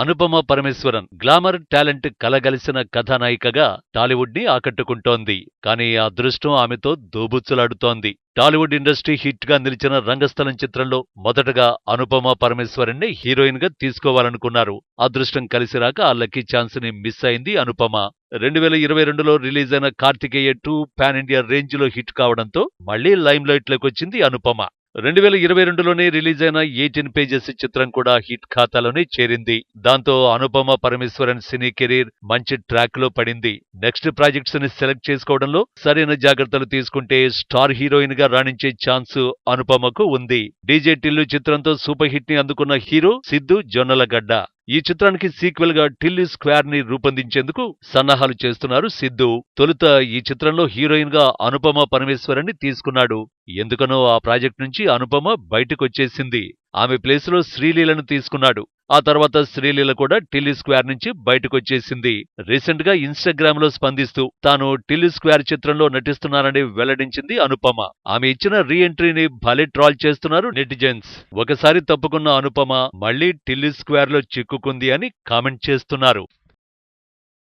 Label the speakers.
Speaker 1: Anupama Parameswaran glamour talent కలగలిసిన కథానాయికగా టాలీవుడ్ని ఆకట్టుకుంటోంది. కానీ ఆ అదృష్టం ఆమెతో దోబుచ్చులాడుతోంది. టాలీవుడ్ ఇండస్ట్రీ హిట్గా నిలిచిన రంగస్థలం చిత్రంలో మొదటగా అనుపమ పరమేశ్వరన్ని హీరోయిన్గా తీసుకోవాలనుకున్నారు. అదృష్టం కలిసి రాక ఆ లక్కీ ఛాన్స్ని మిస్ అయింది అనుపమ. రెండు వేల ఇరవై రెండులో రిలీజ్ అయిన కార్తికేయ టూ పాన్ ఇండియా రేంజ్లో హిట్ కావడంతో మళ్ళీ లైమ్ లైట్లోకి వచ్చింది అనుపమ. రెండు వేల ఇరవై రెండులోనే రిలీజ్ అయిన ఎయిటీన్ పేజెస్ చిత్రం కూడా హిట్ ఖాతాలోనే చేరింది. దాంతో అనుపమ పరమేశ్వరన్ సినీ కెరీర్ మంచి ట్రాక్లో పడింది. నెక్స్ట్ ప్రాజెక్ట్స్ని సెలెక్ట్ చేసుకోవడంలో సరైన జాగ్రత్తలు తీసుకుంటే స్టార్ హీరోయిన్గా రాణించే ఛాన్స్ అనుపమకు ఉంది. డీజే టిల్లు చిత్రంతో సూపర్ హిట్ని అందుకున్న హీరో సిద్ధు జొన్నలగడ్డ. ఈ చిత్రానికి సీక్వెల్గా టిల్లీ స్క్వేర్ని రూపొందించేందుకు సన్నాహాలు చేస్తున్నారు సిద్ధు. తొలుత ఈ చిత్రంలో హీరోయిన్గా అనుపమ పరమేశ్వరన్ని తీసుకున్నాడు. ఎందుకనో ఆ ప్రాజెక్ట్ నుంచి అనుపమ బయటకొచ్చేసింది. ఆమె ప్లేసులో శ్రీలీలను తీసుకున్నాడు. ఆ తర్వాత శ్రీలీల కూడా టిల్లీ స్క్వేర్ నుంచి బయటకొచ్చేసింది. రీసెంట్గా ఇన్స్టాగ్రామ్లో స్పందిస్తూ తాను టిల్లీ స్క్వేర్ చిత్రంలో నటిస్తున్నానని వెల్లడించింది అనుపమ. ఆమె ఇచ్చిన రీ ఎంట్రీని భలే ట్రాల్ చేస్తున్నారు నెటిజన్స్. ఒకసారి తప్పుకున్న అనుపమ మళ్ళీ టిల్లీ స్క్వేర్లో చిక్కుకుంది అని కామెంట్ చేస్తున్నారు.